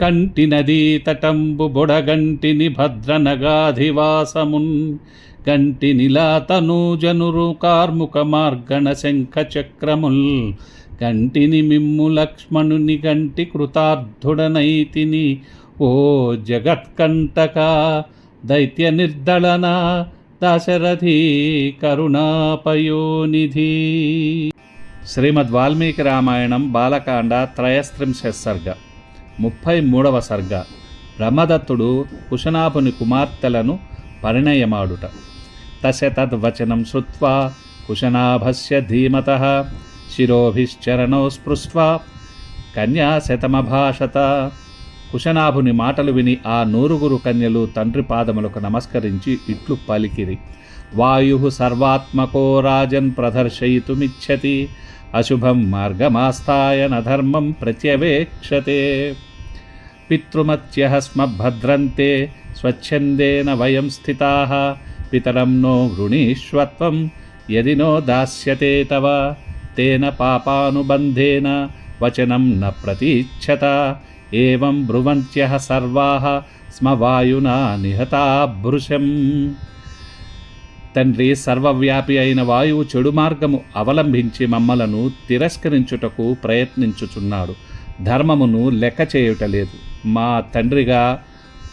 కంటి నదీ తటంబు బొడగంటిని భద్రనగాధివాసమున్ గంటి నిలాతనూజనురు కార్ముక మార్గణ శంఖ చక్రముల్ గంటిని మిమ్ము లక్ష్మణుని గంటి కృతార్థుడనైతిని ఓ జగత్కంటక దైత్య నిర్దళన దశరథి కరుణాపయోనిధి. శ్రీమద్ వాల్మీకి రామాయణం బాలకాండ త్రయస్త్రింశ సర్గ. ముప్పై మూడవ సర్గ. బ్రహ్మదత్తుడు కుశనాభుని కుమార్తెలను పరిణయమాడుట. తస్య తద్వచనం శ్రుత్వా కుశనాభస్య ధీమత శిరోభిశ్చరణో స్పృష్వా కన్యా శతమభాషత. కుశనాభుని మాటలు విని ఆ నూరుగురు కన్యలు తండ్రి పాదములకు నమస్కరించి ఇట్లు పలికిరి. వాయు సర్వాత్మకో రాజన్ ప్రదర్శయితుమిచ్చతి. అశుభం మార్గమాస్థాయ నధర్మం ప్రత్యవేక్షతే. పితృమత్యః స్మ భద్రంతే స్వచ్ఛందేన వయం స్థితాः పితరం నో వృణీష్వత్వం యది నో దాస్యతే తవ తేన పాపానుబంధేన వచనం న ప్రతీచ్ఛత ఏం బ్రువంత్యః సర్వాः స్మ వాయునా నిహతా భృశం తండ్రి సర్వవ్యాపి అయిన వాయువు చెడు మార్గము అవలంబించి మమ్మలను తిరస్కరించుటకు ప్రయత్నించుచున్నాడు. ధర్మమును లెక్క చేయుటలేదు మా తండ్రిగా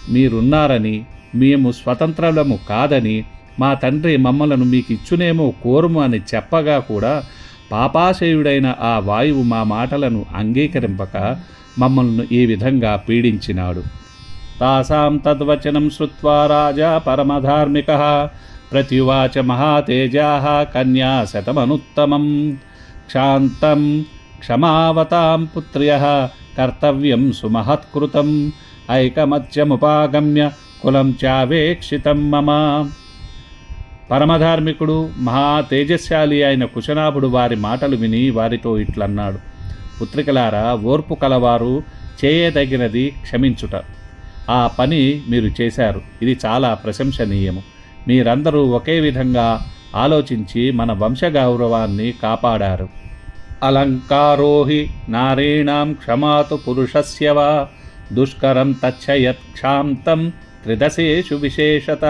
మీరున్నారని మేము స్వతంత్రులము కాదని మా తండ్రి మమ్మలను మీకు ఇచ్చునేమో కోరుము అని చెప్పగా కూడా పాపాశయుడైన ఆ వాయువు మా మాటలను అంగీకరింపక మమ్మల్ని ఈ విధంగా పీడించినాడు. తాసాం తద్వచనం శ్రుత్వా రాజా పరమధార్మిక ప్రత్యువాచ మహాతేజా కన్యా శతమనుత్తమం. క్షాంతం క్షమావతాం పుత్ర్య కర్తవ్యం సుమహత్కృతం ఐకమత్యముపాగమ్య కులం చావేక్షితం మమ పరమధార్మికుడు మహా తేజస్శాలి అయిన కుశనాభుడు వారి మాటలు విని వారితో ఇట్లన్నాడు. పుత్రికలారా ఓర్పు కలవారు చేయదగినది క్షమించుట. ఆ పని మీరు చేశారు. ఇది చాలా ప్రశంసనీయము. మీరందరూ ఒకే విధంగా ఆలోచించి మన వంశగౌరవాన్ని కాపాడారు. అలంకారోహి నారీణాం క్షమాతు పురుషస్య వా దుష్కరం తచ్చయత్ క్షాంతం త్రిదశేషు విశేషత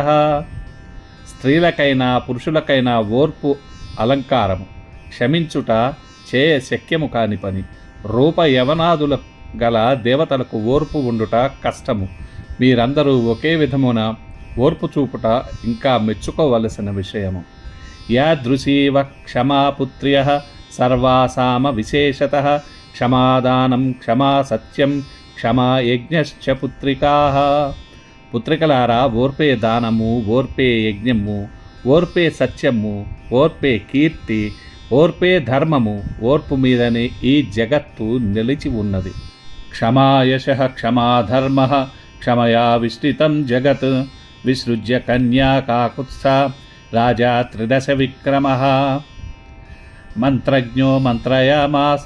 స్త్రీలకైనా పురుషులకైనా ఓర్పు అలంకారము క్షమించుట చేయ శక్యము కాని పని రూప యవనాదుల గల దేవతలకు ఓర్పు ఉండుట కష్టము। మీరందరూ ఒకే విధమున ఓర్పు చూపుట ఇంకా మెచ్చుకోవలసిన విషయము। యాదృశీవ క్షమాపుత్ర్య సర్వాసామ విశేషత క్షమాదానం క్షమా సత్యం క్షమా యజ్ఞశ్చ పుత్రికా పుత్రికలారా ఓర్పే దానము ఓర్పే యజ్ఞము ఓర్పే సత్యము ఓర్పే కీర్తి ఓర్పే ధర్మము ఓర్పు మీదనే ఈ జగత్తు నిలిచి ఉన్నది. క్షమాయశ క్షమాధర్మ క్షమయా విస్తృతం జగత్ విసృజ్య కన్యా కాకుత్స రాజా త్రిదశ విక్రమ। మంత్రజ్ఞో మంత్రయామాస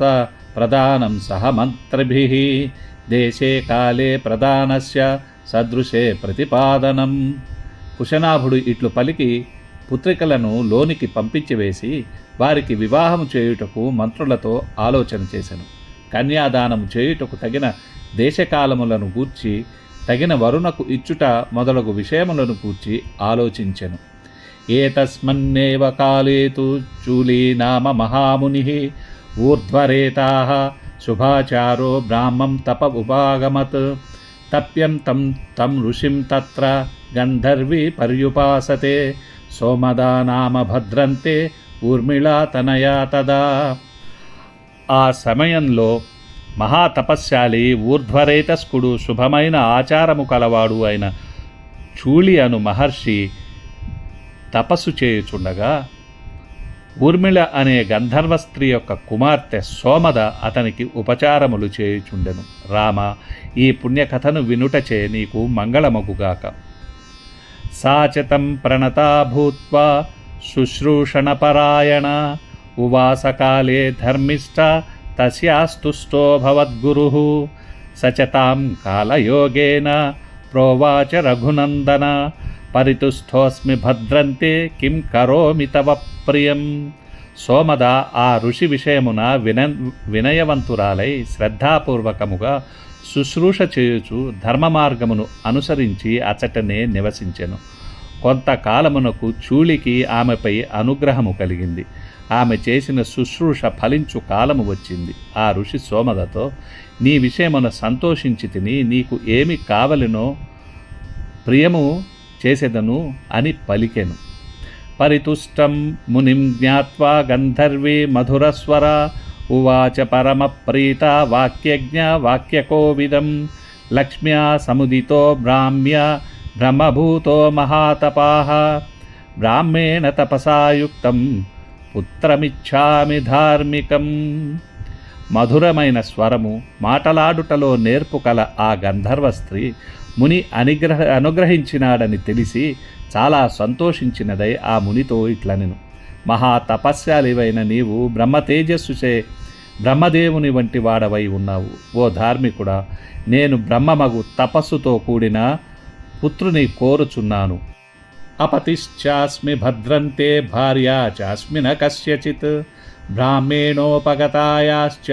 ప్రధానం సహ మంత్రిభి. దేశే కాలే ప్రధానస్య సదృశే ప్రతిపాదనం. కుశనాభుడు ఇట్లు పలికి పుత్రికలను లోనికి పంపించివేసి వారికి వివాహము చేయుటకు మంత్రులతో ఆలోచన చేశాను కన్యాదానం చేయుటకు తగిన దేశకాలములను గూర్చి తగిన వరుణకు ఇచ్చుట మొదలగు విషయములను గూర్చి ఆలోచించెను. ఏతస్మన్నేవ కాలే తు చూలీ నామ మహాముని ఊర్ధ్వరేతా శుభాచారో బ్రాహ్మం తప ఉపాగమత్ తప్యం తం తం ఋషిం తత్ర గంధర్వి పర్యుపాసతే సోమదా నామ భద్రంతే ఊర్మిళా తనయా తదా. ఆ సమయంలో మహాతపస్శాలి ఊర్ధ్వరేతస్కుడు శుభమైన ఆచారము కలవాడు అయిన చూళి అను మహర్షి తపస్సు చేయుచుండగా ఊర్మిళ అనే గంధర్వ స్త్రీ యొక్క కుమార్తె సోమద అతనికి ఉపచారములు చేయుచుండెను. రామ ఈ పుణ్యకథను వినుటచే నీకు మంగళమగుగాక. సాచతం ప్రణతా భూత్వా శుశ్రూషణపరాయణ ఉవాసకాలే ధర్మిష్ట తస్యాస్తుష్టో భవద్గురు సచతాం కాలయోగేన ప్రోవాచ రఘునందన పరితుస్థోస్మి భద్రంతే కిం కరోమి తవ ప్రియం. సోమద ఆ ఋషి విషయమున విన వినయవంతురాలై శ్రద్ధాపూర్వకముగా శుశ్రూష చేయుచు ధర్మ మార్గమును అనుసరించి అచటనే నివసించెను. కొంతకాలమునకు చూళికి ఆమెపై అనుగ్రహము కలిగింది. ఆమె చేసిన శుశ్రూష ఫలించు కాలము వచ్చింది. ఆ ఋషి సోమదతో నీ విషయమున సంతోషించి తిని నీకు ఏమి కావలినో ప్రియము చేసేదను అని పలికెను. పరితుష్టం మునిం జ్ఞావా గంధర్వీ మధురస్వర ఉవాచ పరమప్రీత వాక్యజ్ఞ వాక్యకోవిదం లక్ష్మ్యా సముదితో బ్రాహ్మ్య బ్రహ్మభూతో మహాతపాః బ్రాహ్మేణ తపసాయుక్తం పుత్రమిచ్చామి ధార్మికం. మధురమైన స్వరము మాటలాడుటలో నేర్పు కల ఆ గంధర్వ స్త్రీ ముని అనుగ్రహ అనుగ్రహించినాడని తెలిసి చాలా సంతోషించినదై ఆ మునితో ఇట్లనెను. మహా తపస్యాలివైన నీవు బ్రహ్మ తేజస్సుచే బ్రహ్మదేవుని వంటి వాడవై ఉన్నావు. ఓ ధార్మికుడా నేను బ్రహ్మమగు తపస్సుతో కూడిన పుత్రుని కోరుచున్నాను. అపతిశ్చాస్మి భద్రంతే భార్యా చాస్మి న కస్యచిత్. బ్రాహ్మేణోపగతాయాశ్చ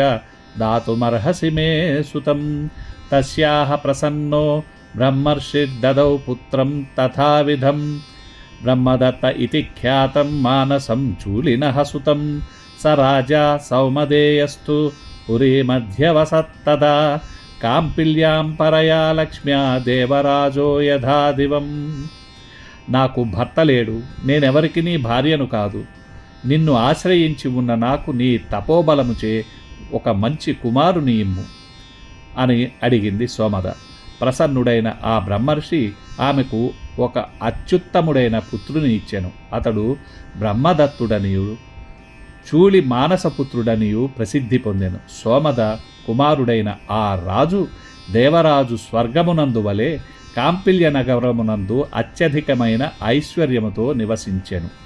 దాతుమర్హసి మే సుతం తస్యాహ ప్రసన్నో బ్రహ్మర్షిర్దదౌ పుత్రం తథావిధం బ్రహ్మదత్త ఇతి ఖ్యాతం మానసం చూలినః సుతం స రాజా సౌమదేయస్తు పురీమధ్యవసత్తదా కాంపిల్యాం పరయా లక్ష్మ్యా దేవరాజో యథా దివం నాకు భర్త లేడు నేనెవరికి నీ భార్యను కాదు। నిన్ను ఆశ్రయించి ఉన్న నాకు నీ తపోబలముచే ఒక మంచి కుమారుని ఇమ్ము అని అడిగింది సోమద. ప్రసన్నుడైన ఆ బ్రహ్మర్షి ఆమెకు ఒక అత్యుత్తముడైన పుత్రుని ఇచ్చెను. అతడు బ్రహ్మదత్తుడనియు చూళి మానసపుత్రుడనియు ప్రసిద్ధి పొందెను. సోమద కుమారుడైన ఆ రాజు దేవరాజు స్వర్గమునందు వలె కాంపిల్య నగరమునందు అత్యధికమైన ఐశ్వర్యముతో నివసించెను.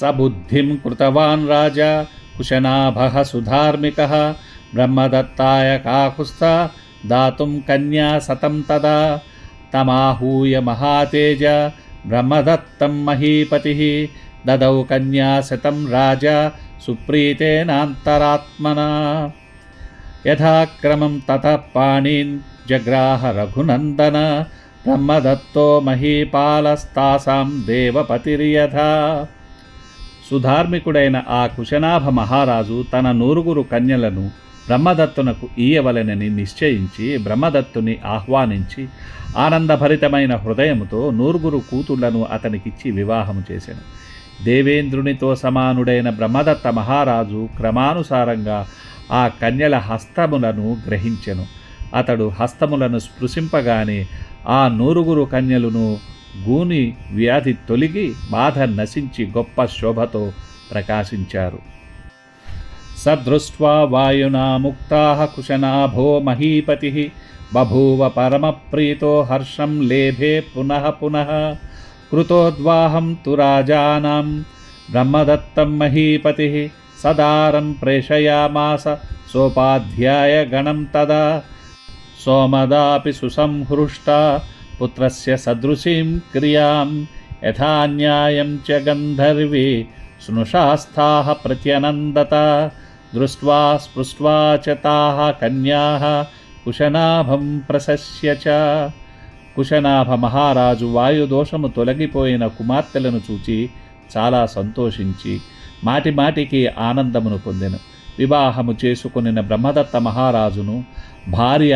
सबुद्धिं कृतवान् राजा कुशनाभः सुधार्मिकः ब्रह्मदत्ताय काकुत्स दातुं कन्या सतं तदा तमाहूय महातेज ब्रह्मदत्तं महीपतिः ददौ कन्या सतं राजा सुप्रीतेनान्तरात्मना। यथाक्रमं ततः पाणिन् जग्राह रघुनन्दन ब्रह्मदत्तो महीपालस्तासां देवपतिर्यथा। సుధార్మికుడైన ఆ కుశనాభ మహారాజు తన నూరుగురు కన్యలను బ్రహ్మదత్తునకు ఈయవలెనని నిశ్చయించి బ్రహ్మదత్తుని ఆహ్వానించి ఆనందభరితమైన హృదయముతో నూరుగురు కూతుళ్ళను అతనికిచ్చి వివాహము చేశాను దేవేంద్రునితో సమానుడైన బ్రహ్మదత్త మహారాజు క్రమానుసారంగా ఆ కన్యల హస్తములను గ్రహించెను. అతడు హస్తములను స్పృశింపగానే ఆ నూరుగురు కన్యలను గూని వ్యాధి తొలగి బాధ నశించి గొప్ప శోభతో ప్రకాశించారు. సదృష్ట్వా వాయునా ముక్తా కుశనాభో మహీపతి బభూవ పరమప్రీతో హర్షం లేభే పునః పునః కృతోద్వాహం తు రాజానాం బ్రహ్మదత్తం మహీపతి సదారం ప్రేషయామాస సోపాధ్యాయ గణం తదా సోమదాపి సుసంహృష్టా పుత్రస్య సదృశీం క్రియాం యథాన్యాయం చ గంధర్వీ స్నుషాస్థాః ప్రత్యనందత దృష్ట్వా స్పృష్వా చ తాః కన్యాः కుశనాభం ప్రశస్య చ కుశనాభ మహారాజు వాయుదోషము తొలగిపోయిన కుమార్తెలను చూచి చాలా సంతోషించి మాటి మాటికి ఆనందమును పొందెను। వివాహము చేసుకుని బ్రహ్మదత్త మహారాజును భార్య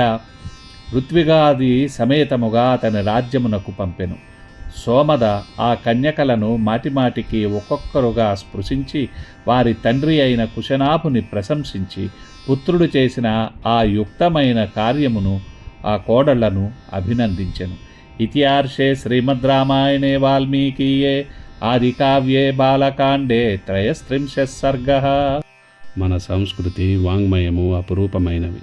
ఋత్విగాది సమేతముగా అతని రాజ్యమునకు పంపెను. సోమద ఆ కన్యకలను మాటిమాటికి ఒక్కొక్కరుగా స్పృశించి వారి తండ్రి అయిన కుశనాభుని ప్రశంసించి పుత్రుడు చేసిన ఆ యుక్తమైన కార్యమును ఆ కోడళ్ళను అభినందించెను. ఇతిహార్షే శ్రీమద్ రామాయణే వాల్మీకియే ఆది కావ్యే బాలకాండే త్రయస్త్రింశ సర్గ. మన సంస్కృతి వాంగ్మయము అపురూపమైనవి.